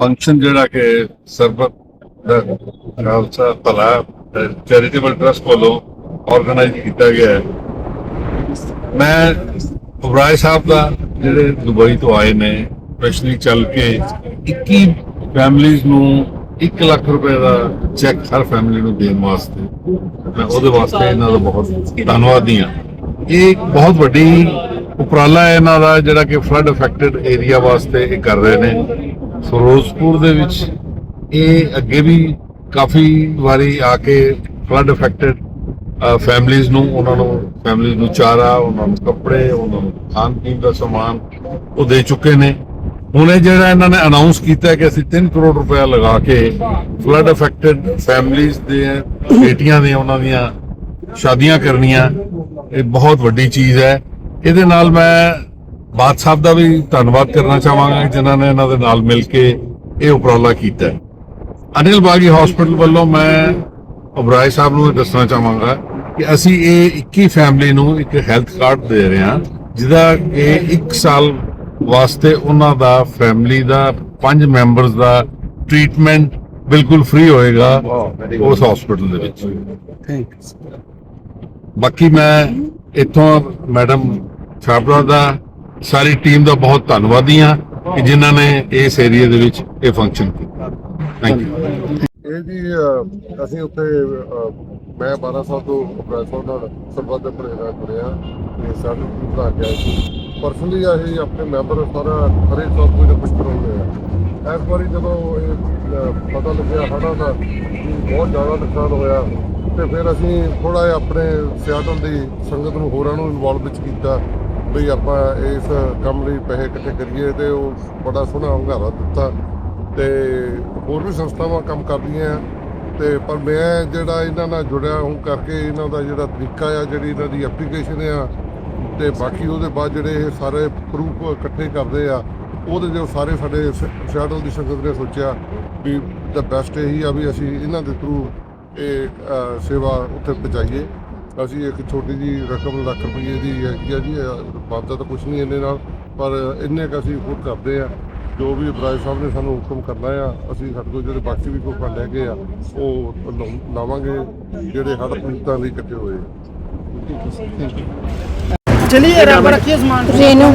Function ਜਿਹੜਾ ਕਿ ਸਰਬਤ ਦਾ ਖਾਲਸਾ ਭਲਾ ਚੈਰੀਟੇਬਲ ਟਰਸਟ ਵੱਲੋਂ ਆਰਗੇਨਾਈਜ਼ ਕੀਤਾ ਗਿਆ ਹੈ। ਮੈਂ ਉਬਰਾਏ ਸਾਹਿਬ ਦਾ ਜਿਹੜੇ ਦੁਬਈ ਤੋਂ ਆਏ ਨੇ ਸਪੈਸ਼ਲੀ ਚੱਲ ਕੇ 21 ਫੈਮਲੀਆਂ ਨੂੰ 1 ਲੱਖ ਰੁਪਏ ਦਾ ਚੈੱਕ ਹਰ ਫੈਮਿਲੀ ਨੂੰ ਦੇਣ ਵਾਸਤੇ। ਮੈਂ ਉਹਦੇ ਵਾਸਤੇ ਇਹਨਾਂ ਦਾ ਬਹੁਤ ਧੰਨਵਾਦੀ ਹਾਂ। ਇਹ ਇੱਕ ਬਹੁਤ ਵੱਡੀ ਉਪਰਾਲਾ ਇਹਨਾਂ ਦਾ ਜਿਹੜਾ ਕਿ ਫਲੱਡ ਅਫੈਕਟਡ ਏਰੀਆ ਵਾਸਤੇ ਇਹ ਕਰ ਰਹੇ ਨੇ। ਫਿਰੋਜ਼ਪੁਰ ਦੇ ਵਿੱਚ ਇਹ ਅੱਗੇ ਵੀ ਕਾਫੀ ਵਾਰੀ ਆ ਕੇ ਫਲੱਡ ਅਫੈਕਟਡ ਫੈਮਲੀਆਂ ਨੂੰ, ਉਹਨਾਂ ਨੂੰ ਫੈਮਲੀਆਂ ਨੂੰ ਚਾਰਾ, ਉਹਨਾਂ ਨੂੰ ਕੱਪੜੇ, ਉਹਨਾਂ ਨੂੰ ਖਾਣ ਪੀਣ ਦਾ ਸਮਾਨ ਉਹ ਦੇ ਚੁੱਕੇ ਨੇ। ਹੁਣ ਇਹ ਜਿਹੜਾ ਇਹਨਾਂ ਨੇ ਅਨਾਉਂਸ ਕੀਤਾ ਕਿ ਅਸੀਂ 3 ਕਰੋੜ ਰੁਪਏ ਲਗਾ ਕੇ ਫਲੱਡ ਅਫੈਕਟਡ ਫੈਮਲੀਆਂ ਦੇ, ਬੇਟੀਆਂ ਦੇ ਉਹਨਾਂ ਦੀਆਂ ਸ਼ਾਦੀਆਂ ਕਰਨੀਆਂ, ਇਹ ਬਹੁਤ ਵੱਡੀ ਚੀਜ਼ ਹੈ। ਇਹਦੇ ਨਾਲ ਮੈਂ ਬਾਦ ਸਾਹਿਬ ਦਾ ਵੀ ਧੰਨਵਾਦ ਕਰਨਾ ਚਾਹਾਂਗਾ ਜਿਨ੍ਹਾਂ ਨੇ ਇਹਨਾਂ ਦੇ ਨਾਲ ਮਿਲ ਕੇ ਇਹ ਉਪਰਾਲਾ ਕੀਤਾ ਅਨਿਲ ਬਾਗੀ ਹਸਪੀਟਲ ਵੱਲੋਂ ਮੈਂ ਉਬਰਾਏ ਸਾਹਿਬ ਨੂੰ ਦੱਸਣਾ ਚਾਹਾਂਗਾ ਕਿ ਅਸੀਂ ਇਹ 21 ਫੈਮਿਲੀ ਨੂੰ ਇੱਕ ਹੈਲਥ ਕਾਰਡ ਦੇ ਰਹੇ ਹਾਂ ਜਿਹਦਾ ਕਿ 1 ਸਾਲ ਵਾਸਤੇ ਉਹਨਾਂ ਦਾ ਫੈਮਿਲੀ ਦਾ ਪੰਜ ਮੈਂਬਰਸ ਦਾ ਟ੍ਰੀਟਮੈਂਟ ਬਿਲਕੁਲ ਫ੍ਰੀ ਹੋਏਗਾ ਉਸ ਹਸਪੀਟਲ ਦੇ ਵਿੱਚ। ਥੈਂਕ ਬਾਕੀ ਮੈਂ ਇੱਥੋਂ ਮੈਡਮ ਛਾਪਰਾ ਦਾ ਸਾਰੀ ਟੀਮ ਦਾ ਬਹੁਤ ਧੰਨਵਾਦੀ ਹਾਂ ਕਿ ਜਿਨ੍ਹਾਂ ਨੇ ਇਸ ਏਰੀਆ ਦੇ ਵਿੱਚ ਇਹ ਫੰਕਸ਼ਨ ਕੀਤਾ। ਥੈਂਕ ਯੂ ਇਹ ਜੀ ਅਸੀਂ ਉੱਥੇ ਮੈਂ 12 ਸਾਲ ਤੋਂ ਪ੍ਰੋਫੈਸਰ ਨਾਲ ਸੰਬੰਧ ਪੜਿਆ ਪੜਿਆ ਤੇ ਸਾਨੂੰ ਪਤਾ ਗਿਆ ਸੀ। ਪਰਸਨਲੀ ਅਸੀਂ ਆਪਣੇ ਮੈਂਬਰ ਸਾਰਾ ਹਰੇ ਸਾਲ ਕੋਈ ਕੁਝ ਕਰਾਉਂਦੇ ਆ। ਇਸ ਵਾਰੀ ਜਦੋਂ ਇਹ ਪਤਾ ਲੱਗਿਆ ਹੜ੍ਹਾਂ ਦਾ ਬਹੁਤ ਜ਼ਿਆਦਾ ਨੁਕਸਾਨ ਹੋਇਆ, ਤੇ ਫਿਰ ਅਸੀਂ ਥੋੜਾ ਜਿਹਾ ਆਪਣੇ ਸਿਆਟਲ ਦੀ ਸੰਗਤ ਨੂੰ ਹੋਰਾਂ ਨੂੰ ਇਨਵੋਲਵ ਵਿੱਚ ਕੀਤਾ। ਵੀ ਆਪਾਂ ਇਸ ਕੰਮ ਲਈ ਪੈਸੇ ਇਕੱਠੇ ਕਰੀਏ ਤੇ ਉਹ ਬੜਾ ਸੋਹਣਾ ਹੰਗਾਰਾ ਦਿੱਤਾ ਤੇ ਹੋਰ ਵੀ ਸੰਸਥਾਵਾਂ ਕੰਮ ਕਰਦੀਆਂ ਆ ਤੇ ਪਰ ਮੈਂ ਜਿਹੜਾ ਇਹਨਾਂ ਨਾਲ ਜੁੜਿਆ ਹਾਂ ਕਰਕੇ ਇਹਨਾਂ ਦਾ ਜਿਹੜਾ ਤਰੀਕਾ ਆ, ਜਿਹੜੀ ਇਹਨਾਂ ਦੀ ਐਪਲੀਕੇਸ਼ਨ ਆ ਤੇ ਬਾਕੀ ਉਹਦੇ ਬਾਅਦ ਜਿਹੜੇ ਇਹ ਸਾਰੇ ਪ੍ਰੂਫ ਇਕੱਠੇ ਕਰਦੇ ਆ, ਉਹਦੇ ਜੋ ਸਾਰੇ ਸਾਡੇ ਸ਼ੈਡਲ ਦੀ ਸੰਗਤ ਨੇ ਸੋਚਿਆ ਵੀ ਦਾ ਬੈਸਟ ਇਹੀ ਆ ਵੀ ਅਸੀਂ ਇਹਨਾਂ ਦੇ ਥਰੂ ਇਹ ਸੇਵਾ ਉੱਥੇ ਪਹੁੰਚਾਈਏ। ਅਸੀਂ ਇੱਕ ਛੋਟੀ ਜੀ ਰਕਮ ਲੱਖ ਰੁਪਏ ਦੀ ਹੈਗੀ ਆ ਜੀ ਬਾਬਦਾ ਤਾਂ ਕੁਝ ਨਹੀਂ ਇਹਨੇ ਨਾਲ ਪਰ ਇੰਨੇ ਕੁ ਅਸੀਂ ਫੁੱਟ ਕਰਦੇ ਆ। ਜੋ ਵੀ ਬਰਾਜ ਸਾਹਿਬ ਨੇ ਸਾਨੂੰ ਹੁਕਮ ਕਰਨਾ ਆ ਅਸੀਂ ਸਾਡੇ ਕੋਲ ਜਿਹੜੇ ਬਾਕੀ ਵੀ ਕੋਈ ਫੰਡ ਹੈਗੇ ਆ ਉਹ ਲਾਵਾਂਗੇ ਜਿਹੜੇ ਹੜ੍ਹ ਪੀੜਤਾਂ ਲਈ ਇਕੱਠੇ ਹੋਏ ਚਲਿਏ ਰੱਬ ਰੱਖੀਏ ਸਮਾਨ। ਰੇਨੂ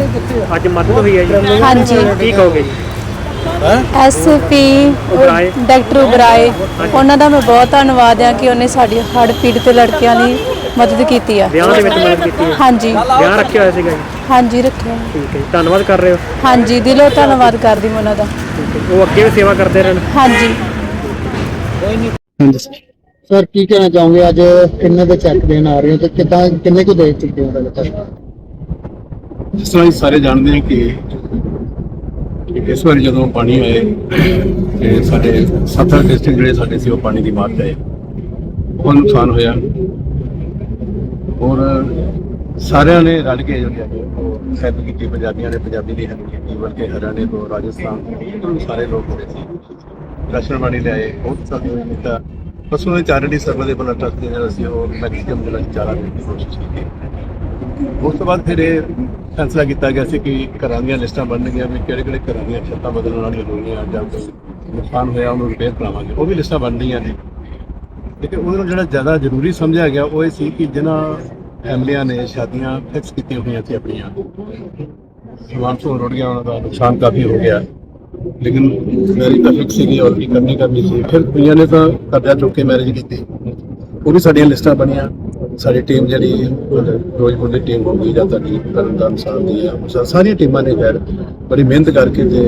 ਅੱਜ ਮਦਦ ਹੋਈ ਹੈ ਜੀ। ਹਾਂਜੀ। ਕੀ ਕਹੋਗੇ? ਜੀ ਐਸਪੀ। ਡਾਕਟਰ ਉਬਰਾਏ ਉਹਨਾਂ ਦਾ ਮੈਂ ਬਹੁਤ ਧੰਨਵਾਦ ਆ ਕਿ ਉਹਨੇ ਸਾਡੀ ਹੜ੍ਹ ਪੀੜਤ ਲੜਕੀਆਂ ਦੀ ਮਦਦ ਕੀਤੀ ਆ। ਵਿਆਹ ਦੇ ਵਿੱਚ ਮਦਦ ਕੀਤੀ ਹੈ। ਹਾਂਜੀ। ਵਿਆਹ ਰੱਖਿਆ ਹੋਇਆ ਸੀਗਾ ਜੀ? ਹਾਂਜੀ ਰੱਖਿਆ ਠੀਕ ਹੈ ਜੀ। ਧੰਨਵਾਦ ਕਰ ਰਹੇ ਹੋ? ਹਾਂਜੀ ਦਿਲੋਂ ਧੰਨਵਾਦ ਕਰਦੀ ਮੈਂ ਉਹਨਾਂ ਦਾ। ਠੀਕ ਹੈ। ਉਹ ਅੱਗੇ ਵੀ ਸੇਵਾ ਕਰਦੇ ਰਹਿਣ। ਹਾਂਜੀ। ਸਰ ਕੀ ਕਹਿਣਾ ਚਾਹੋਗੇ? ਅੱਜ ਕਿੰਨੇ ਦੇ ਚੈੱਕ ਦੇਣ ਆ ਰਹੇ ਹੋ ਤੇ ਕਿਦਾਂ ਕਿੰਨੇ ਕੁ ਦੇ ਚੁੱਕੇ ਹੋ? ਹਲੇ ਤੱਕ ਜਿਸ ਤਰ੍ਹਾਂ ਅਸੀਂ ਸਾਰੇ ਜਾਣਦੇ ਹਾਂ ਕਿ ਇਸ ਵਾਰ ਜਦੋਂ ਪਾਣੀ ਆਏ ਤੇ ਸਾਡੇ ਸੱਤ ਡਿਸਟ੍ਰਿਕਟ ਜਿਹੜੇ ਸਾਡੇ ਸੀ ਉਹ ਪਾਣੀ ਦੀ ਮਾਰ ਗਏ ਬਹੁਤ ਨੁਕਸਾਨ ਹੋਇਆ। ਔਰ ਸਾਰਿਆਂ ਨੇ ਰਲ ਕੇ ਜਿਹੜੀ ਉਹ ਹੈਲਪ ਕੀਤੀ। ਪੰਜਾਬੀਆਂ ਨੇ ਪੰਜਾਬੀ ਦੀ ਹੈਲਪ ਕੀਤੀ ਬਲਕਿ ਹਰਿਆਣੇ ਤੋਂ ਰਾਜਸਥਾਨ ਤੋਂ ਸਾਰੇ ਲੋਕ ਹੋਏ ਸੀ ਰਾਸ਼ਨ ਪਾਣੀ ਲਿਆਏ ਬਹੁਤ ਸਹਿਯੋਗ ਕੀਤਾ। ਬਸ ਉਹਨੇ ਚਾਰਟੀ ਸਰਵਿਸ ਦੇ ਬਲ ਟਰਸਟ ਦੇ ਨਾਲ ਅਸੀਂ ਉਹ ਮੈਕਸਿਮਮ ਜਿਹੜਾ ਚਾਰਾ ਦੇਣ ਦੀ ਕੋਸ਼ਿਸ਼ ਕੀਤੀ। ਉਸ ਤੋਂ ਬਾਅਦ ਫਿਰ ਇਹ ਫੈਸਲਾ ਕੀਤਾ ਗਿਆ ਸੀ ਕਿ ਘਰਾਂ ਦੀਆਂ ਲਿਸਟਾਂ ਬਣਨਗੀਆਂ ਵੀ ਕਿਹੜੇ ਕਿਹੜੇ ਘਰਾਂ ਦੀਆਂ ਛੱਤਾਂ ਬਦਲਣ ਵਾਲੀਆਂ ਹੋਣਗੀਆਂ ਜਾਂ ਕੋਈ ਨੁਕਸਾਨ ਹੋਇਆ ਉਹਨੂੰ ਰਿਪੇਅਰ ਕਰਾਵਾਂਗੇ। ਉਹ ਵੀ ਲਿਸਟਾਂ ਬਣ ਰਹੀਆਂ ਨੇ। ਲੇਕਿਨ ਉਹਨਾਂ ਨੂੰ ਜਿਹੜਾ ਜ਼ਿਆਦਾ ਜ਼ਰੂਰੀ ਸਮਝਿਆ ਗਿਆ ਉਹ ਇਹ ਸੀ ਕਿ ਜਿਨ੍ਹਾਂ ਫੈਮਲੀਆਂ ਨੇ ਸ਼ਾਦੀਆਂ ਫਿਕਸ ਕੀਤੀਆਂ ਹੋਈਆਂ ਸੀ ਆਪਣੀਆਂ ਸਮਾਨ ਰੁੜ ਗਿਆ ਉਹਨਾਂ ਦਾ ਨੁਕਸਾਨ ਕਾਫੀ ਹੋ ਗਿਆ। ਲੇਕਿਨ ਮੈਰਿਜ ਤਾਂ ਫਿਕਸ ਸੀਗੀ ਔਰ ਵੀ ਕਰਨੀ ਕਰਨੀ ਸੀ। ਫਿਰ ਕੁੜੀਆਂ ਨੇ ਤਾਂ ਕਰਜ਼ਾ ਚੁੱਕ ਕੇ ਮੈਰਿਜ ਕੀਤੀ। ਉਹ ਵੀ ਸਾਡੀਆਂ ਲਿਸਟਾਂ ਬਣੀਆਂ। ਸਾਡੀ ਟੀਮ ਜਿਹੜੀ ਫਿਰੋਜ਼ਪੁਰ ਦੀ ਟੀਮ ਹੋ ਗਈ ਜਾਂ ਤੁਹਾਡੀ ਤਰਨਤਾਰਨ ਸਾਹਿਬ ਦੀ ਆ ਸਾਰੀਆਂ ਟੀਮਾਂ ਨੇ ਫਿਰ ਬੜੀ ਮਿਹਨਤ ਕਰਕੇ ਤੇ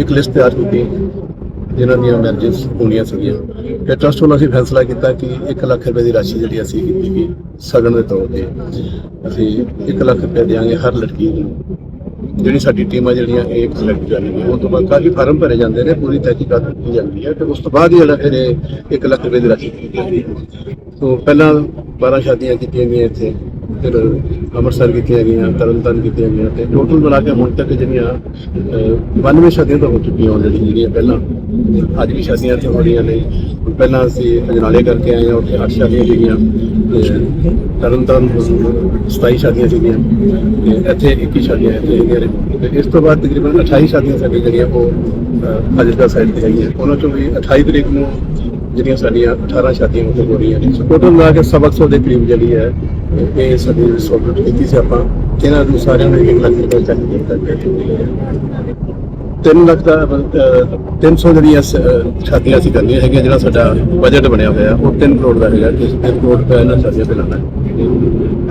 ਇੱਕ ਲਿਸਟ ਤਿਆਰ ਕੀਤੀ ਜਿਨ੍ਹਾਂ ਦੀਆਂ ਮੈਰਿਜਸ ਹੋਣੀਆਂ ਸੀਗੀਆਂ। ਤੇ ਟਰਸਟ ਵੱਲੋਂ ਅਸੀਂ ਫੈਸਲਾ ਕੀਤਾ ਕਿ 1 ਲੱਖ ਰੁਪਏ ਦੀ ਰਾਸ਼ੀ ਜਿਹੜੀ ਅਸੀਂ ਕੀਤੀ ਗਈ ਸਗਨ ਦੇ ਤੌਰ ਤੇ, ਅਸੀਂ 1 ਲੱਖ ਰੁਪਏ ਦੇਵਾਂਗੇ ਹਰ ਲੜਕੀ ਨੂੰ। ਜਿਹੜੀ ਸਾਡੀ ਟੀਮਾਂ ਜਿਹੜੀਆਂ ਇਹ ਸਿਲੈਕਟ ਕਰਨਗੀਆਂ ਉਹ ਤੋਂ ਬਾਅਦ ਕਾਫੀ ਫਾਰਮ ਭਰੇ ਜਾਂਦੇ ਨੇ, ਪੂਰੀ ਤਹਿਕੀਕਾਤ ਕੀਤੀ ਜਾਂਦੀ ਹੈ ਤੇ ਉਸ ਤੋਂ ਬਾਅਦ ਹੀ ਜਿਹੜਾ ਫਿਰ ਇਹ 1 ਲੱਖ ਰੁਪਏ ਦੀ ਰਾਸ਼ੀ ਕੀਤੀ ਜਾਂਦੀ ਹੈ। ਸੋ ਪਹਿਲਾਂ 12 ਸ਼ਾਦੀਆਂ ਕੀਤੀਆਂ ਗਈਆਂ ਇੱਥੇ ਫਿਰ ਅੰਮ੍ਰਿਤਸਰ ਕੀਤੀਆਂ ਗਈਆਂ ਤਰਨਤਾਰਨ ਕੀਤੀਆਂ ਗਈਆਂ ਤੇ ਟੋਟਲ ਮਿਲਾ ਕੇ ਹੁਣ ਤੱਕ ਜਿਹੜੀਆਂ ਅਹ, 92 ਸ਼ਾਦੀਆਂ ਤਾਂ ਹੋ ਚੁੱਕੀਆਂ ਆਲਰੇਡੀ ਜਿਹੜੀਆਂ ਪਹਿਲਾਂ। ਅੱਜ ਵੀ ਸ਼ਾਦੀਆਂ ਇੱਥੇ ਹੋ ਰਹੀਆਂ ਨੇ। ਪਹਿਲਾਂ ਅਸੀਂ ਅਜਨਾਲੇ ਕਰਕੇ ਆਏ ਹਾਂ ਉੱਥੇ 8 ਸ਼ਾਦੀਆਂ ਸੀਗੀਆਂ ਤੇ ਤਰਨਤਾਰਨ 27 ਸ਼ਾਦੀਆਂ ਸੀਗੀਆਂ ਤੇ ਇੱਥੇ 21 ਸ਼ਾਦੀਆਂ ਇੱਥੇ ਹੈਗੀਆਂ ਨੇ। ਤੇ ਇਸ ਤੋਂ ਬਾਅਦ ਤਕਰੀਬਨ 28 ਸ਼ਾਦੀਆਂ ਸਾਡੀਆਂ ਜਿਹੜੀਆਂ ਉਹ ਫਾਜ਼ਿਲਕਾ ਸਾਈਡ ਤੇ ਹੈਗੀਆਂ। ਉਹਨਾਂ ਚੋਂ ਵੀ 28 ਤਰੀਕ ਨੂੰ ਜਿਹੜੀਆਂ ਸਾਡੀਆਂ 18 ਸ਼ਾਦੀਆਂ ਉੱਥੇ ਹੋ ਰਹੀਆਂ ਨੇ, ਸੋ ਟੋਟਲ ਮਿਲਾ ਕੇ ਸਵਾ ਕੁ ਦੇ ਕਰੀਬ ਜਿਹੜੀ ਹੈ, ਇਹ ਸਾਡੀ ਸੋਲਟ ਕੀਤੀ ਸੀ ਆਪਾਂ। ਇਹਨਾਂ ਨੂੰ ਸਾਰਿਆਂ ਨੂੰ 1 ਲੱਖ ਰੁਪਏ ਚੱਕ ਦਿੱਤਾ ਤਿੰਨ ਲੱਖ ਦਾ 300 ਜਿਹੜੀਆਂ ਸ- ਅਸੀਂ ਕਰਨੀਆਂ ਹੈਗੀਆਂ, ਜਿਹੜਾ ਸਾਡਾ ਬਜਟ ਬਣਿਆ ਹੋਇਆ, ਉਹ 3 ਕਰੋੜ ਦਾ ਹੈਗਾ ਕਿ 3 ਕਰੋੜ ਰੁਪਏ ਇਹਨਾਂ ਸ਼ਾਦੀਆਂ ਤੇ ਲਾਣਾ ਹੈ।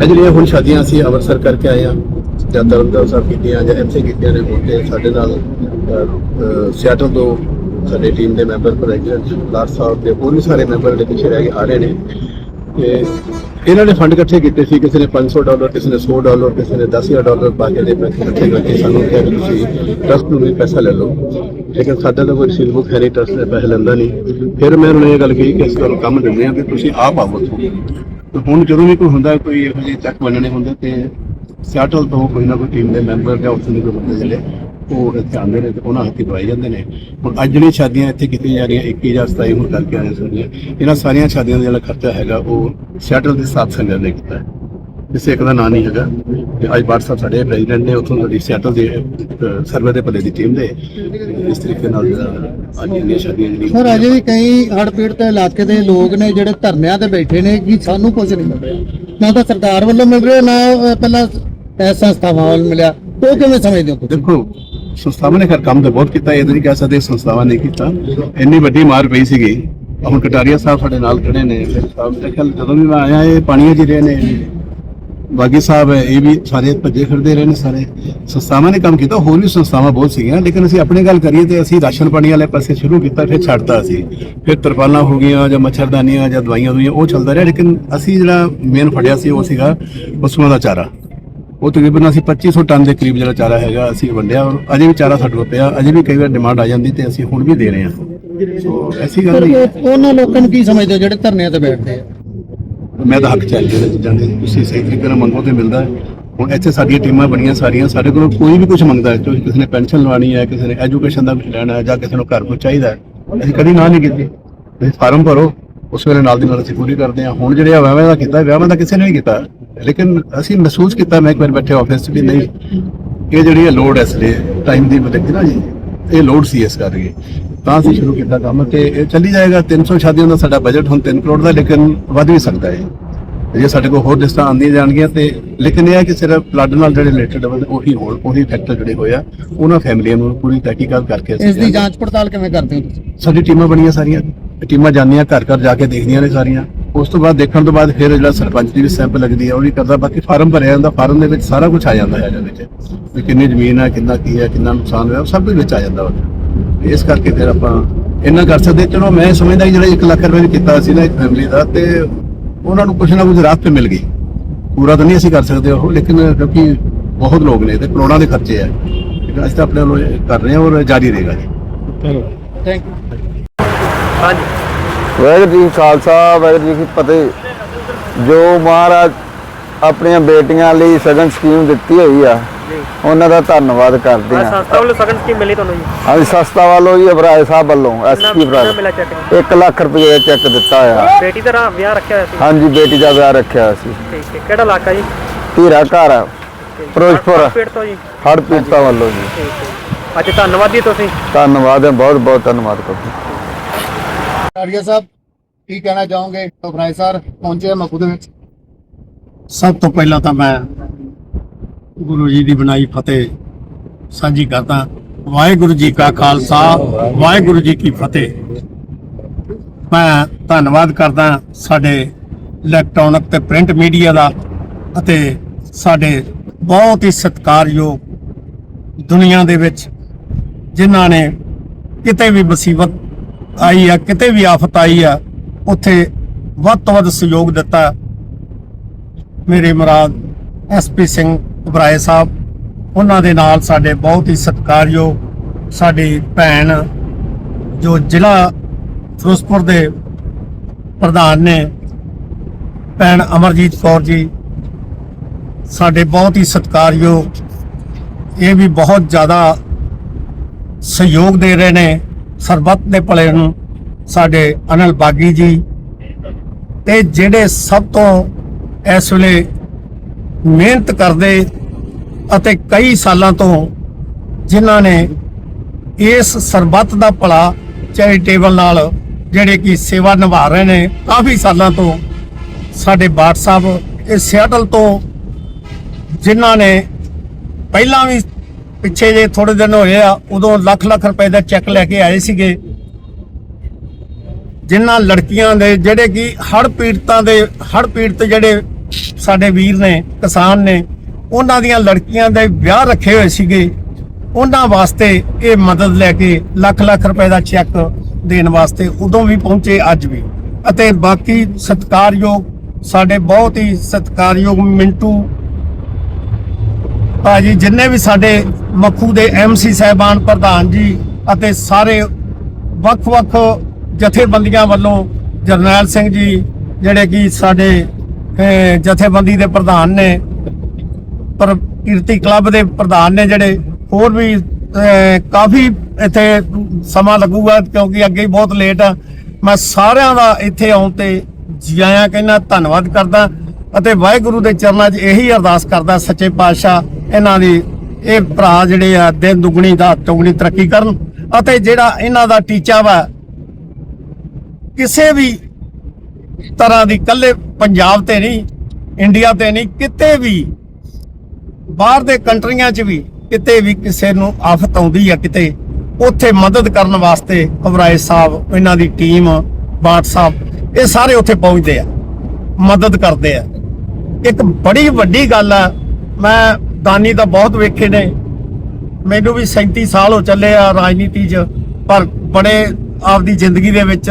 ਇਹ ਜਿਹੜੀਆਂ ਹੁਣ ਸ਼ਾਦੀਆਂ ਅਸੀਂ ਅੰਮ੍ਰਿਤਸਰ ਕਰਕੇ ਆਏ ਆ ਜਾਂ ਤਰਨਤਾਰਨ ਸਾਹਿਬ ਕੀਤੀਆਂ ਜਾਂ ਇੱਥੇ ਕੀਤੀਆਂ ਨੇ ਹੁਣ ਸਾਡੇ ਨਾਲ ਸਿਆਟਲ ਤੋਂ ਸਾਡੇ ਟੀਮ ਦੇ ਮੈਂਬਰ ਪ੍ਰੈਜ਼ੀਡੈਂਟ ਲਾਰ ਸਾਹਿਬ ਤੇ ਹੋਰ ਵੀ ਸਾਰੇ ਮੈਂਬਰ ਜਿਹੜੇ ਪਿੱਛੇ ਰਹਿ ਕੇ ਆ ਰਹੇ ਨੇ। ਤੇ ਇਹਨਾਂ ਨੇ ਫੰਡ ਇਕੱਠੇ ਕੀਤੇ ਸੀ, ਕਿਸੇ ਨੇ 500 ਡਾਲਰ, ਕਿਸੇ ਨੇ 100 ਡਾਲਰ, ਕਿਸੇ ਨੇ 10000 ਡਾਲਰ ਪਾ ਕੇ ਦੇ ਇਕੱਠੇ ਕਰਕੇ ਸਾਨੂੰ ਕਿਹਾ ਕਿ ਤੁਸੀਂ ਟਰਸਟ ਨੂੰ ਵੀ ਪੈਸਾ ਲੈ ਲਓ। ਲੇਕਿਨ ਸਾਡਾ ਤਾਂ ਕੋਈ ਰਸੀਦ ਬੁੱਕ ਹੈ ਨਹੀਂ ਟਰਸਟ ਨੇ ਪੈਸੇ ਲੈਂਦਾ ਨਹੀਂ। ਫਿਰ ਮੈਂ ਉਹਨਾਂ ਨੂੰ ਇਹ ਗੱਲ ਕਹੀ ਕਿ ਅਸੀਂ ਤੁਹਾਨੂੰ ਕੰਮ ਦਿੰਦੇ ਹਾਂ ਕਿ ਤੁਸੀਂ ਆਪ ਆਵੋ ਉੱਥੋਂ। ਤੇ ਹੁਣ ਜਦੋਂ ਵੀ ਕੋਈ ਹੁੰਦਾ, ਕੋਈ ਇਹੋ ਜਿਹੇ ਚੱਕ ਬਣਨੇ ਹੁੰਦੇ ਤੇ ਸਿਆਟਲ ਤੋਂ ਕੋਈ ਨਾ ਕੋਈ ਟੀਮ ਦੇ ਮੈਂਬਰ ਜਾਂ ਉੱਥੋਂ ਦੇ ਕੋਈ ਬੰਦੇ ਜਿਹੜੇ ਉਹ ਆਉਂਦੇ ਨੇ ਤੇ ਉਹਨਾਂ ਹੱਥੀ ਦਵਾਈ ਜਾਂਦੇ ਨੇ। ਹੁਣ ਅੱਜ ਜਿਹੜੀਆਂ ਸ਼ਾਦੀਆਂ ਇੱਥੇ ਕੀਤੀਆਂ ਜਾ ਰਹੀਆਂ 21 ਜਾਂ 27 ਹੁਣ ਕਰਕੇ ਆਏ ਸਾਡੀਆਂ ਇਹਨਾਂ ਸਾਰੀਆਂ ਸ਼ਾਦੀਆਂ ਦਾ ਜਿਹੜਾ ਖਰਚਾ ਹੈਗਾ ਉਹ ਸਿਆਟਲ ਦੇ ਸਾਥ ਸੰਗਤ ਨੇ ਕੀਤਾ। ਕਿਸੇ ਇੱਕ ਦਾ ਨਾਂ ਨਹੀਂ ਹੈਗਾ। ਤੇ ਅੱਜ ਸਾਹਿਬ ਸਾਡੇ ਪ੍ਰੈਜ਼ੀਡੈਂਟ ਨੇ ਉੱਥੋਂ ਸਾਡੀ ਸਿਆਟਲ ਦੇ ਸਰਵੇ ਦੇ ਭਲੇ ਦੀ ਟੀਮ ਦੇ ਇਸ ਤਰੀਕੇ ਨਾਲ ਜਿਹੜਾ ਅੱਜ ਇੰਨੀਆਂ ਸ਼ਾਦੀਆਂ ਜਿਹੜੀਆਂ ਸਰ ਅਜੇ ਵੀ ਕਈ ਹੜ੍ਹ ਪੀੜਤ ਇਲਾਕੇ ਦੇ ਲੋਕ ਨੇ ਜਿਹੜੇ ਧਰਨਿਆਂ ਤੇ ਬੈਠੇ ਨੇ ਕਿ ਸਾਨੂੰ ਕੁਝ ਨਹੀਂ ਮਿਲ ਰਿਹਾ। ਨਾ ਤਾਂ ਸਰਕਾਰ ਵੱਲੋਂ ਮਿਲ ਰਿਹਾ ਨਾ ਪਹਿਲਾਂ ਇਹ ਸੰਸਥਾਵਾਂ ਵੱਲੋਂ ਮਿਲਿਆ। ਉਹ ਕਿਵੇਂ ਸਮਝਦੇ ਹੋ ਦੇਖੋ ਸੰਸਥਾਵਾਂ ਨੇ ਖੈਰ ਕੰਮ ਤਾਂ ਬਹੁਤ ਕੀਤਾ, ਇਹ ਤਾਂ ਨਹੀਂ ਕਹਿ ਸਕਦੇ ਸੰਸਥਾਵਾਂ ਨੇ ਕੀਤਾ। ਇੰਨੀ ਵੱਡੀ ਮਾਰ ਪਈ ਸੀਗੀ। ਹੁਣ ਕਟਾਰੀਆ ਸਾਹਿਬ ਸਾਡੇ ਨਾਲ ਖੜੇ ਨੇ। ਸਾਹਿਬ ਦੇ ਖਿਆਲ ਜਦੋਂ ਵੀ ਮੈਂ ਆਇਆ, ਇਹ ਪਾਣੀਆਂ 'ਚ ਰਹੇ ਨੇ। ਬਾਗੀ ਸਾਹਿਬ, ਇਹ ਵੀ ਸਾਰੇ ਭੱਜੇ ਫਿਰਦੇ ਰਹੇ ਨੇ ਸਾਰੇ। ਸੰਸਥਾਵਾਂ ਨੇ ਕੰਮ ਕੀਤਾ, ਹੋਰ ਵੀ ਸੰਸਥਾਵਾਂ ਬਹੁਤ ਸੀਗੀਆਂ। ਲੇਕਿਨ ਅਸੀਂ ਆਪਣੇ ਗੱਲ ਕਰੀਏ ਤੇ ਅਸੀਂ ਰਾਸ਼ਨ ਪਾਣੀ ਵਾਲੇ ਪਾਸੇ ਸ਼ੁਰੂ ਕੀਤਾ, ਫਿਰ ਛੱਡਤਾ ਸੀ ਫਿਰ ਤਰਪਾਲਾਂ ਹੋ ਗਈਆਂ ਜਾਂ ਮੱਛਰਦਾਨੀਆਂ ਜਾਂ ਦਵਾਈਆਂ ਦੁਈਆਂ ਉਹ ਚੱਲਦਾ ਰਿਹਾ। ਲੇਕਿਨ ਅਸੀਂ ਜਿਹੜਾ ਮੇਨ ਫੜਿਆ ਸੀ, ਉਹ ਸੀਗਾ ਪਸ਼ੂਆਂ ਦਾ ਚਾਰਾ। ਉਹ ਤਕਰੀਬਨ ਅਸੀਂ 2500 ਟਨ ਦੇ ਕਰੀਬ ਜਿਹੜਾ ਚਾਰਾ ਹੈਗਾ ਅਸੀਂ ਵੰਡਿਆ। ਔਰ ਅਜੇ ਵੀ ਚਾਰਾ ਸਾਡੇ ਕੋਲ ਪਿਆ। ਅਜੇ ਵੀ ਕਈ ਵਾਰ ਡਿਮਾਂਡ ਆ ਜਾਂਦੀ ਤੇ ਅਸੀਂ ਹੁਣ ਵੀ ਦੇ ਰਹੇ ਹਾਂ। ਸੋ ਐਸੀ ਗੱਲ ਨਹੀਂ। ਉਹ- ਉਹਨਾਂ ਲੋਕਾਂ ਨੂੰ ਕੀ ਸਮਝਦੇ ਹੋ ਜਿਹੜੇ ਧਰਨਿਆਂ ਤੇ ਬੈਠਦੇ ਆ? ਮੈਂ ਤਾਂ ਹੱਕ ਚਾਹੀਏ ਜਿਹੜੇ ਚੀਜ਼ਾਂ ਦੇ। ਤੁਸੀਂ ਸਹੀ ਤਰੀਕੇ ਨਾਲ ਮੰਗੋ ਤੇ ਮਿਲਦਾ ਹੈ। ਹੁਣ ਇੱਥੇ ਸਾਡੀਆਂ ਟੀਮਾਂ ਬਣੀਆਂ ਸਾਰੀਆਂ ਸਾਡੇ ਕੋਲ ਕੋਈ ਵੀ ਕੁਝ ਮੰਗਦਾ ਹੈ ਕਿਸੇ ਨੇ ਪੈਨਸ਼ਨ ਲਵਾਉਣੀ ਹੈ ਕਿਸੇ ਨੇ ਐਜੂਕੇਸ਼ਨ ਦਾ ਕੁਝ ਲੈਣਾ ਹੈ ਜਾਂ ਕਿਸੇ ਨੂੰ ਘਰ ਕੁਝ ਚਾਹੀਦਾ ਹੈ ਅਸੀਂ ਕਦੀ ਨਾ ਨਹੀਂ ਕੀਤੀ। ਤੁਸੀਂ ਫਾਰਮ ਭਰੋ ਉਸ ਵੇਲੇ ਨਾਲ ਦੀ ਨਾਲ ਅਸੀਂ ਪੂਰੀ ਕਰਦੇ ਹਾਂ। ਹੁਣ ਜਿਹੜੇ ਵਿਆਹਾਂ ਦਾ ਕੀਤਾ ਵਿਆਹਾਂ ਦਾ ਕਿਸੇ ਨੇ ਨਹੀਂ ਕੀਤਾ। ਲੇਕਿਨ ਅਸੀਂ ਮਹਿਸੂਸ ਕੀਤਾ ਮੈਂ ਇੱਕ ਵਾਰ ਬੈਠੇ ਆਫਿਸ 'ਚ ਵੀ ਨਹੀਂ ਇਹ ਜਿਹੜੀ ਹੈ ਲੋਡ ਇਸ ਲਈ ਟਾਈਮ ਦੀ ਬਦਲਦੀ ਨਾ ਜੀ ਇਹ ਲੋਡ ਸੀ ਇਸ ਕਰਕੇ। ਤਾਂ ਅਸੀਂ ਸ਼ੁਰੂ ਕੀਤਾ ਕੰਮ ਤੇ ਇਹ ਚੱਲੀ ਜਾਏਗਾ 300 ਸ਼ਾਦੀਆਂ ਦਾ ਸਾਡਾ ਬਜਟ ਹੁਣ 3 ਕਰੋੜ ਦਾ ਲੇਕਿਨ ਵੱਧ ਵੀ ਸਕਦਾ ਹੈ। ਜੇ ਸਾਡੇ ਕੋਲ ਹੋਰ ਲਿਸਟਾਂ ਆਉਂਦੀਆਂ ਜਾਣਗੀਆਂ ਤੇ ਲੇਕਿਨ ਇਹ ਹੈ ਕਿ ਸਿਰਫ ਫਲੱਡ ਨਾਲ ਜਿਹੜੇ ਰਿਲੇਟਡ ਉਹੀ ਹੋਣ ਉਹੀ ਫੈਕਟਰ ਜਿਹੜੇ ਹੋਇਆ ਉਹਨਾਂ ਫੈਮਲੀਆਂ ਨੂੰ ਪੂਰੀ ਤਹਿਕੀਕਾਤ ਕਰਕੇ ਇਸ ਦੀ ਜਾਂਚ ਪੜਤਾਲ ਕਿਵੇਂ ਕਰਦੇ ਹੋ ਤੁਸੀਂ? ਸਾਡੀ ਟੀਮਾਂ ਬਣੀਆਂ ਸਾਰੀਆਂ ਟੀਮਾਂ ਜਾਂਦੀਆਂ ਘਰ ਘਰ ਜਾ ਕੇ ਦੇਖਦੀਆਂ ਨੇ ਸਾਰੀਆਂ। ਉਸ ਤੋਂ ਬਾਅਦ ਦੇਖਣ ਤੋਂ ਬਾਅਦ ਫਿਰ ਜਿਹੜਾ ਸਰਪੰਚ ਦੀ ਵੀ ਸੈਂਪ ਲੱਗਦੀ ਹੈ ਉਹ ਵੀ ਕਰਦਾ ਬਾਕੀ ਫਾਰਮ ਭਰਿਆ ਜਾਂਦਾ ਫਾਰਮ ਦੇ ਵਿੱਚ ਸਾਰਾ ਕੁਝ ਆ ਜਾਂਦਾ ਹੈ ਇਹਦੇ ਵਿੱਚ। ਵੀ ਕਿੰਨੀ ਜ਼ਮੀਨ ਹੈ ਕਿੰਨਾ ਕੀ ਹੈ ਕਿੰਨਾ ਨੁਕਸਾਨ ਹੋਇਆ ਉਹ ਸਭ ਕੁਝ ਵਿੱਚ ਆ ਜਾਂਦਾ ਉਹ ਇਸ ਕਰਕੇ ਫਿਰ ਆਪਾਂ ਇੰਨਾ ਕਰ ਸਕਦੇ। ਚਲੋ ਮੈਂ ਸਮਝਦਾ ਜਿਹੜਾ 1 ਲੱਖ ਰੁਪਏ ਕੀਤਾ ਸੀ ਨਾ ਇੱਕ ਫੈਮਿਲੀ ਦਾ ਤੇ ਉਹਨਾਂ ਨੂੰ ਕੁਝ ਨਾ ਕੁਝ ਰਾਹਤ ਤੇ ਮਿਲ ਗਈ। ਪੂਰਾ ਤਾਂ ਨਹੀਂ ਅਸੀਂ ਕਰ ਸਕਦੇ ਉਹ ਲੇਕਿਨ ਕਿਉਂਕਿ ਬਹੁਤ ਲੋਕ ਨੇ ਤੇ ਕਰੋੜਾਂ ਦੇ ਖਰਚੇ ਆ। ਅਸੀਂ ਤਾਂ ਆਪਣੇ ਵੱਲੋਂ ਕਰ ਰਹੇ ਹਾਂ ਔਰ ਜਾਰੀ ਰਹੇਗਾ ਜੀ। ਥੈਂਕ ਯੂ ਹਾਂਜੀ। ਵਾਹਿਗੁਰੂ ਜੀ ਖਾਲਸਾ ਵਾਹਿਗੁਰੂ ਜੀ ਕੀ ਫਤਿਹ। ਜੋ ਮਹਾਰਾਜ ਆਪਣੀਆਂ ਬੇਟੀਆਂ ਲਈ ਸਗਨ ਸਕੀਮ ਦਿੱਤੀ ਹੋਈ ਆ ਉਹਨਾਂ ਦਾ ਧੰਨਵਾਦ ਕਰਦੇ ਆ ਆ ਸੰਸਥਾ ਵੱਲੋਂ ਸਗਨ ਸਕੀਮ ਮਿਲੀ ਤੁਹਾਨੂੰ ਜੀ? ਅਸੀਂ ਸਸਤਾ ਵੱਲੋਂ ਜੀ ਅਬਰਾਏ ਸਾਹਿਬ ਵੱਲੋਂ ਐਸਪੀ ਚੈੱਕ 1 ਲੱਖ ਰੁਪਏ ਦਾ ਚੈੱਕ ਦਿੱਤਾ ਆ ਬੇਟੀ ਦਾ ਵਿਆਹ ਰੱਖਿਆ ਹੋਇਆ ਸੀ? ਹਾਂਜੀ ਬੇਟੀ ਦਾ ਵਿਆਹ ਰੱਖਿਆ ਹੋਇਆ ਸੀ। ਠੀਕ ਹੈ ਕਿਹੜਾ ਇਲਾਕਾ ਜੀ? ਧੀਰਾ ਘਰ ਆ, ਫਿਰੋਜ਼ਪੁਰ ਪੇਟ ਤੋਂ ਜੀ? ਹੜ ਪੀੜਤਾਂ ਵੱਲੋਂ ਜੀ। ਠੀਕ ਹੈ ਅੱਜ ਧੰਨਵਾਦੀ ਤੁਸੀਂ। ਧੰਨਵਾਦ ਹੈ ਬਹੁਤ ਬਹੁਤ ਧੰਨਵਾਦ ਕਰਦਾ। ਆਰੀਆ ਸਾਹਿਬ, ਕੀ ਕਹਿਣਾ ਚਾਹੋਗੇ? ਟੋਕਰਾਈ ਸਰ, ਪਹੁੰਚੇ ਮਕੂ ਦੇ ਵਿੱਚ। ਸਭ ਤੋਂ ਪਹਿਲਾਂ ਤਾਂ ਮੈਂ ਗੁਰੂ ਜੀ ਦੀ ਬਣਾਈ ਫਤਿਹ ਸਾਂਝੀ ਕਰਦਾ। ਵਾਹਿਗੁਰੂ ਜੀ ਕਾ ਖਾਲਸਾ, ਵਾਹਿਗੁਰੂ ਜੀ ਕੀ ਫਤਿਹ। ਮੈਂ ਧੰਨਵਾਦ ਕਰਦਾ ਸਾਡੇ ਇਲੈਕਟ੍ਰੋਨਿਕ ਤੇ ਪ੍ਰਿੰਟ ਮੀਡੀਆ ਦਾ ਅਤੇ ਸਾਡੇ ਬਹੁਤ ਹੀ ਸਤਿਕਾਰਯੋਗ ਦੁਨੀਆ ਦੇ ਵਿੱਚ, ਜਿਨ੍ਹਾਂ ਨੇ ਕਿਤੇ ਵੀ ਮੁਸੀਬਤ ਆਈ ਆ, ਕਿਤੇ ਵੀ ਆਫਤ ਆਈ ਆ, ਉੱਥੇ ਵੱਧ ਤੋਂ ਵੱਧ ਸਹਿਯੋਗ ਦਿੱਤਾ ਮੇਰੇ ਮੁਰਾਦ ਐਸਪੀ ਸਿੰਘ ਉਬਰਾਏ ਸਾਹਿਬ। ਉਹਨਾਂ ਦੇ ਨਾਲ ਸਾਡੇ ਬਹੁਤ ਹੀ ਸਤਿਕਾਰਯੋਗ ਸਾਡੀ ਭੈਣ ਜੋ ਜ਼ਿਲ੍ਹਾ ਫਿਰੋਜ਼ਪੁਰ ਦੇ ਪ੍ਰਧਾਨ ਨੇ, ਭੈਣ ਅਮਰਜੀਤ ਕੌਰ ਜੀ, ਸਾਡੇ ਬਹੁਤ ਹੀ ਸਤਿਕਾਰਯੋਗ, ਇਹ ਵੀ ਬਹੁਤ ਜ਼ਿਆਦਾ ਸਹਿਯੋਗ ਦੇ ਰਹੇ ਨੇ। ਸਰਬੱਤ ਦੇ ਭਲੇ ਨੂੰ ਸਾਡੇ ਅਨਲ ਬਾਗੀ ਜੀ ਤੇ ਜਿਹੜੇ ਸਭ ਤੋਂ ਇਸ ਵੇਲੇ ਮਿਹਨਤ ਕਰਦੇ ਅਤੇ ਕਈ ਸਾਲਾਂ ਤੋਂ ਜਿਨ੍ਹਾਂ ਨੇ ਇਸ ਸਰਬੱਤ ਦਾ ਭਲਾ ਚੈਰੀਟੇਬਲ ਨਾਲ ਜਿਹੜੇ ਕਿ ਸੇਵਾ ਨਿਭਾ ਰਹੇ ਨੇ, ਕਾਫੀ ਸਾਲਾਂ ਤੋਂ ਸਾਡੇ ਬਾਟ ਸਾਹਿਬ ਇਹ ਸਿਆਟਲ ਤੋਂ ਜਿਨ੍ਹਾਂ ਨੇ ਪਹਿਲਾਂ ਵੀ ਪਿੱਛੇ ਜੇ ਥੋੜੇ ਦਿਨ ਹੋਏ ਆ, ਉਦੋਂ ਲੱਖ ਲੱਖ ਰੁਪਏ ਦਾ ਚੈੱਕ ਲੈ ਕੇ ਆਏ ਸੀਗੇ। ਜਿਨ੍ਹਾਂ ਲੜਕੀਆਂ ਦੇ, ਜਿਹੜੇ ਕਿ ਹੜ ਪੀੜਤਾਂ ਦੇ ਹੜ ਪੀੜਤ ਜਿਹੜੇ ਸਾਡੇ ਵੀਰ ਨੇ, ਕਿਸਾਨ ਨੇ, ਉਹਨਾਂ ਦੀਆਂ ਲੜਕੀਆਂ ਦੇ ਵਿਆਹ ਰੱਖੇ ਹੋਏ ਸੀਗੇ। ਉਹਨਾਂ ਵਾਸਤੇ ਇਹ ਮਦਦ ਲੈ ਕੇ ਲੱਖ ਲੱਖ ਰੁਪਏ ਦਾ ਚੈੱਕ ਦੇਣ ਵਾਸਤੇ ਉਦੋਂ ਵੀ ਪਹੁੰਚੇ, ਅੱਜ ਵੀ। ਅਤੇ ਬਾਕੀ ਸਤਿਕਾਰਯੋਗ, ਸਾਡੇ ਬਹੁਤ ਹੀ ਸਤਿਕਾਰਯੋਗ ਮਿੰਟੂ ਭਾਜੀ, ਜਿੰਨੇ ਵੀ ਸਾਡੇ ਮੱਖੂ ਦੇ ਐਮਸੀ ਸਾਹਿਬਾਨ, ਪ੍ਰਧਾਨ ਜੀ ਅਤੇ ਸਾਰੇ ਵੱਖ-ਵੱਖ ਜਥੇਬੰਦੀਆਂ ਵੱਲੋਂ ਜਰਨੈਲ ਸਿੰਘ ਜੀ, ਜਿਹੜੇ ਕਿ ਸਾਡੇ ਜਥੇਬੰਦੀ ਦੇ ਪ੍ਰਧਾਨ ਨੇ, ਪਰ ਕੀਰਤੀ ਕਲੱਬ ਦੇ ਪ੍ਰਧਾਨ ਨੇ ਜਿਹੜੇ, ਹੋਰ ਵੀ ਕਾਫੀ ਇੱਥੇ ਸਮਾਂ ਲੱਗੂਗਾ ਕਿਉਂਕਿ ਅੱਗੇ ਹੀ ਬਹੁਤ ਲੇਟ ਆ। ਮੈਂ ਸਾਰਿਆਂ ਦਾ ਇੱਥੇ ਆਉਣ ਤੇ ਜੀ ਆਇਆਂ ਕਹਿੰਦਾ ਧੰਨਵਾਦ ਕਰਦਾ ਅਤੇ ਵਾਹਿਗੁਰੂ ਦੇ ਚਰਨਾਂ 'ਚ ਇਹੀ ਅਰਦਾਸ ਕਰਦਾ ਸੱਚੇ ਪਾਤਸ਼ਾਹ ਇਹਨਾਂ ਦੀ ਇਹ ਭਰਾ ਜਿਹੜੇ ਆ, ਦਿਨ ਦੁਗਣੀ ਦਾ ਚੌਗਣੀ ਤਰੱਕੀ ਕਰਨ ਅਤੇ ਜਿਹੜਾ ਇਹਨਾਂ ਦਾ ਟੀਚਾ ਵਾ, ਕਿਸੇ ਵੀ ਤਰ੍ਹਾਂ ਦੀ ਕੱਲੇ ਪੰਜਾਬ ਤੇ ਨਹੀਂ, ਇੰਡੀਆ ਤੇ ਨਹੀਂ, ਕਿਤੇ ਵੀ, ਬਾਹਰ ਦੇ ਕੰਟਰੀਆਂ 'ਚ ਵੀ, ਕਿਤੇ ਵੀ ਕਿਸੇ ਨੂੰ ਆਫਤ ਆਉਂਦੀ ਆ ਕਿਤੇ, ਉੱਥੇ ਮਦਦ ਕਰਨ ਵਾਸਤੇ ਹਵਰਾਏ ਸਾਹਿਬ, ਇਹਨਾਂ ਦੀ ਟੀਮ ਬਾਟ ਸਾਹਿਬ, ਇਹ ਸਾਰੇ ਉੱਥੇ ਪਹੁੰਚਦੇ ਆ, ਮਦਦ ਕਰਦੇ ਆ। ਇੱਕ ਬੜੀ ਵੱਡੀ ਗੱਲ ਆ, ਮੈਂ ਦਾਨੀ ਤਾਂ ਬਹੁਤ ਵੇਖੇ ਨੇ। ਮੈਨੂੰ ਵੀ 37 ਸਾਲ ਹੋ ਚੱਲੇ ਆ ਰਾਜਨੀਤੀ 'ਚ, ਪਰ ਬੜੇ ਆਪਦੀ ਜ਼ਿੰਦਗੀ ਦੇ ਵਿੱਚ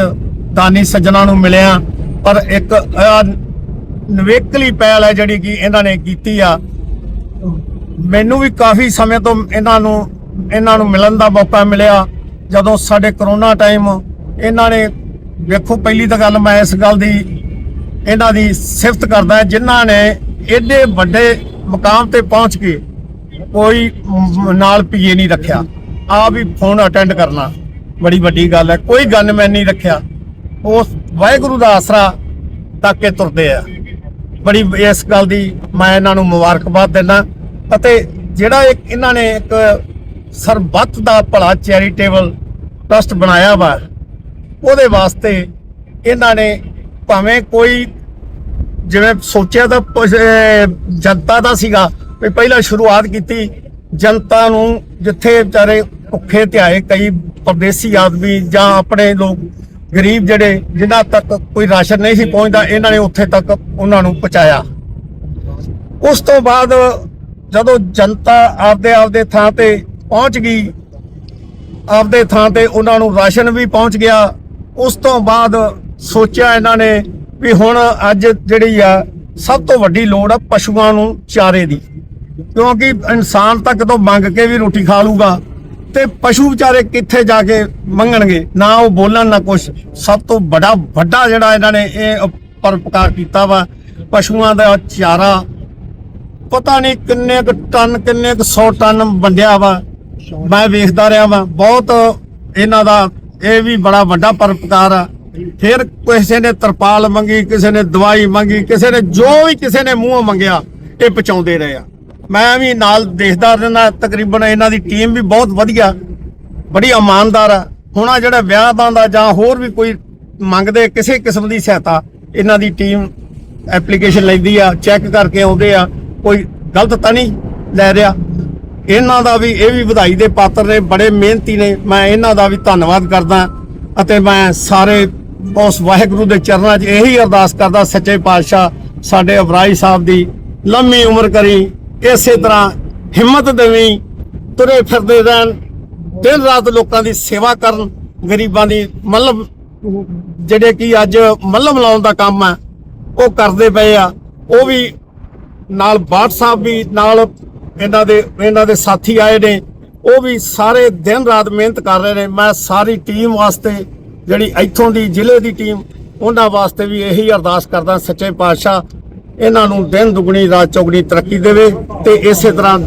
ਦਾਨੀ ਸੱਜਣਾ ਨੂੰ ਮਿਲਿਆ। ਪਰ ਇੱਕ ਆਹ ਨਵੇਕਲੀ ਪਹਿਲ ਹੈ ਜਿਹੜੀ ਕਿ ਇਹਨਾਂ ਨੇ ਕੀਤੀ ਆ। ਮੈਨੂੰ ਵੀ ਕਾਫੀ ਸਮੇਂ ਤੋਂ ਇਹਨਾਂ ਨੂੰ ਇਹਨਾਂ ਨੂੰ ਮਿਲਣ ਦਾ ਮੌਕਾ ਮਿਲਿਆ। ਜਦੋਂ ਸਾਡੇ ਕਰੋਨਾ ਟਾਈਮ, ਇਹਨਾਂ ਨੇ ਵੇਖੋ ਪਹਿਲੀ ਤਾਂ ਗੱਲ ਮੈਂ ਇਸ ਗੱਲ ਦੀ, ਇਹਨਾਂ ਦੀ ਸਿਫਤ ਕਰਦਾ, ਜਿਨ੍ਹਾਂ ਨੇ ਏਡੇ ਵੱਡੇ ਮਕਾਮ ਤੇ ਪਹੁੰਚ ਕੇ ਕੋਈ ਨਾਲ ਪੀਏ ਨਹੀਂ ਰੱਖਿਆ। ਆਪ ਵੀ ਫੋਨ ਅਟੈਂਡ ਕਰਨਾ। ਬੜੀ ਵੱਡੀ ਗੱਲ ਹੈ। ਕੋਈ ਗਨਮੈਨ ਨਹੀਂ ਰੱਖਿਆ। ਉਸ ਵਾਹਿਗੁਰੂ ਦਾ ਆਸਰਾ ਤੱਕ ਕੇ ਤੁਰਦੇ ਆ। ਬੜੀ ਇਸ ਗੱਲ ਦੀ ਮੈਂ ਇਹਨਾਂ ਨੂੰ ਮੁਬਾਰਕਬਾਦ ਦਿੰਦਾ। ਅਤੇ ਜਿਹੜਾ ਇੱਕ ਇਹਨਾਂ ਨੇ ਇੱਕ ਸਰਬੱਤ ਦਾ ਭਲਾ ਚੈਰੀਟੇਬਲ ਟਰਸਟ ਬਣਾਇਆ ਵਾ, ਉਹਦੇ ਵਾਸਤੇ ਇਹਨਾਂ ਨੇ ਭਾਵੇਂ ਕੋਈ ਜਿਵੇਂ ਸੋਚਿਆ ਤਾਂ ਜਨਤਾ ਦਾ ਸੀਗਾ ਵੀ ਪਹਿਲਾਂ ਸ਼ੁਰੂਆਤ ਕੀਤੀ ਜਨਤਾ ਨੂੰ ਜਿੱਥੇ ਵਿਚਾਰੇ ਭੁੱਖੇ ਧਿਆਏ, ਕਈ ਪਰਦੇਸੀ ਆਦਮੀ ਜਾਂ ਆਪਣੇ ਲੋਕ, ਗਰੀਬ ਜਿਹੜੇ, ਜਿਨ੍ਹਾਂ ਤੱਕ ਕੋਈ ਰਾਸ਼ਨ ਨਹੀਂ ਸੀ ਪਹੁੰਚਦਾ, ਇਹਨਾਂ ਨੇ ਉੱਥੇ ਤੱਕ ਉਹਨਾਂ ਨੂੰ ਪਹੁੰਚਾਇਆ। ਉਸ ਤੋਂ ਬਾਅਦ ਜਦੋਂ ਜਨਤਾ ਆਪਦੇ ਆਪਦੇ ਥਾਂ ਤੇ ਪਹੁੰਚ ਗਈ, ਆਪਦੇ ਥਾਂ ਤੇ ਉਹਨਾਂ ਨੂੰ ਰਾਸ਼ਨ ਵੀ ਪਹੁੰਚ ਗਿਆ, ਉਸ ਤੋਂ ਬਾਅਦ ਸੋਚਿਆ ਇਹਨਾਂ ਨੇ ਵੀ ਹੁਣ ਅੱਜ ਜਿਹੜੀ ਆ, ਸਭ ਤੋਂ ਵੱਡੀ ਲੋੜ ਆ ਪਸ਼ੂਆਂ ਨੂੰ ਚਾਰੇ ਦੀ। ਕਿਉਂਕਿ ਇਨਸਾਨ ਤਾਂ ਕਿਤੋਂ ਮੰਗ ਕੇ ਵੀ ਰੋਟੀ ਖਾ ਲੂਗਾ ਤੇ ਪਸ਼ੂ ਵਿਚਾਰੇ ਕਿੱਥੇ ਜਾ ਕੇ ਮੰਗਣਗੇ? ਨਾ ਉਹ ਬੋਲਣ, ਨਾ ਕੁਛ। ਸਭ ਤੋਂ ਵੱਡਾ ਵੱਡਾ ਜਿਹੜਾ ਇਹਨਾਂ ਨੇ ਇਹ ਪਰਪਕਾਰ ਕੀਤਾ ਵਾ, ਪਸ਼ੂਆਂ ਦਾ ਚਾਰਾ। ਪਤਾ ਨਹੀਂ ਕਿੰਨੇ ਕੁ ਟਨ, ਕਿੰਨੇ ਕੁ 100 ਟਨ ਵੰਡਿਆ ਵਾ। ਮੈਂ ਵੇਖਦਾ ਰਿਹਾ ਵਾ। ਬਹੁਤ ਇਹਨਾਂ ਦਾ ਇਹ ਵੀ ਬੜਾ ਵੱਡਾ ਪਰਪਕਾਰ ਆ। ਫਿਰ ਕਿਸੇ ਨੇ ਤਰਪਾਲ ਮੰਗੀ, ਕਿਸੇ ਨੇ ਦਵਾਈ ਮੰਗੀ, ਕਿਸੇ ਨੇ ਜੋ ਵੀ ਕਿਸੇ ਨੇ ਮੂੰਹੋਂ ਮੰਗਿਆ, ਇਹ ਪਹੁੰਚਾਉਂਦੇ ਰਹੇ ਆ। ਮੈਂ ਵੀ ਨਾਲ ਦੇਖਦਾ ਰਹਿੰਦਾ, ਤਕਰੀਬਨ ਇਹਨਾਂ ਦੀ ਟੀਮ ਵੀ ਬਹੁਤ ਵਧੀਆ, ਬੜੀ ਇਮਾਨਦਾਰ ਆ। ਹੁਣ ਆ ਜਿਹੜਾ ਵਿਆਹਾਂ ਦਾ ਜਾਂ ਹੋਰ ਵੀ ਕੋਈ ਮੰਗਦੇ, ਕਿਸੇ ਕਿਸਮ ਦੀ ਸਹਾਇਤਾ, ਇਹਨਾਂ ਦੀ ਟੀਮ ਐਪਲੀਕੇਸ਼ਨ ਲੈਂਦੀ ਆ ਚੈੱਕ ਕਰਕੇ ਆਉਂਦੇ ਆ, ਕੋਈ ਗਲਤ ਤਾਂ ਨਹੀਂ ਲੈ ਰਿਹਾ। ਇਹਨਾਂ ਦਾ ਵੀ ਇਹ ਵੀ ਵਧਾਈ ਦੇ ਪਾਤਰ ਨੇ, ਬੜੇ ਮਿਹਨਤੀ ਨੇ। ਮੈਂ ਇਹਨਾਂ ਦਾ ਵੀ ਧੰਨਵਾਦ ਕਰਦਾ। ਅਤੇ ਮੈਂ ਸਾਰੇ ਉਸ ਵਾਹਿਗੁਰੂ ਦੇ ਚਰਨਾਂ 'ਚ ਇਹੀ ਅਰਦਾਸ ਕਰਦਾ ਸੱਚੇ ਪਾਤਸ਼ਾਹ ਸਾਡੇ ਅਬਰਾਈ ਸਾਹਿਬ ਦੀ ਲੰਮੀ ਉਮਰ ਕਰੀ, ਇਸੇ ਤਰ੍ਹਾਂ ਹਿੰਮਤ ਦੇਵੀਂ, ਤੁਰੇ ਫਿਰਦੇ ਰਹਿਣ, ਦਿਨ ਰਾਤ ਲੋਕਾਂ ਦੀ ਸੇਵਾ ਕਰਨ, ਗਰੀਬਾਂ ਦੀ ਮਤਲਬ ਜਿਹੜੇ ਕਿ ਅੱਜ ਮੱਲਮ ਲਾਉਣ ਦਾ ਕੰਮ ਹੈ, ਉਹ ਕਰਦੇ ਪਏ ਆ। ਉਹ ਵੀ ਨਾਲ ਬਾਟ ਸਾਹਿਬ ਵੀ ਨਾਲ ਇਹਨਾਂ ਦੇ ਇਹਨਾਂ ਦੇ ਸਾਥੀ ਆਏ ਨੇ। ਉਹ ਵੀ ਸਾਰੇ ਦਿਨ ਰਾਤ ਮਿਹਨਤ ਕਰ ਰਹੇ ਨੇ। ਮੈਂ ਸਾਰੀ ਟੀਮ ਵਾਸਤੇ ਜਿਹੜੀ ਇੱਥੋਂ ਦੀ ਜ਼ਿਲ੍ਹੇ ਦੀ ਟੀਮ, ਉਹਨਾਂ ਵਾਸਤੇ ਵੀ ਇਹੀ ਅਰਦਾਸ ਕਰਦਾ, ਸੱਚੇ ਪਾਤਸ਼ਾਹ, ਇਹਨਾਂ ਨੂੰ ਦਿਨ ਦੁਗਣੀ, ਰਾਤ ਚੌਗਣੀ ਤਰੱਕੀ ਦੇਵੇ ਤੇ ਇਸੇ ਤਰ੍ਹਾਂ